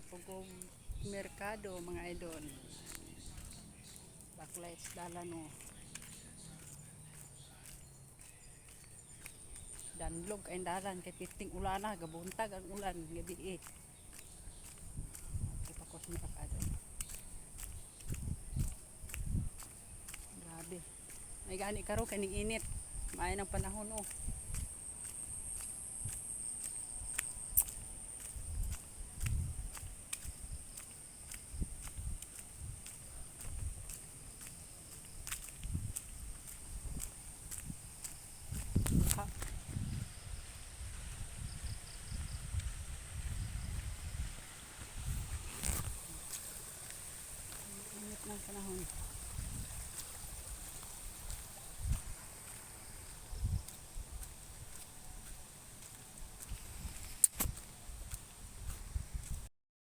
na po kong merkado mga idol. Backlights dala no. Danlog ay dalan kay piting ulana gabuntag ang ulan gabi eh. Kita ko sa merkado. Grabe. May gani karo kaning init. Maayo ng panahon oh. 看可这红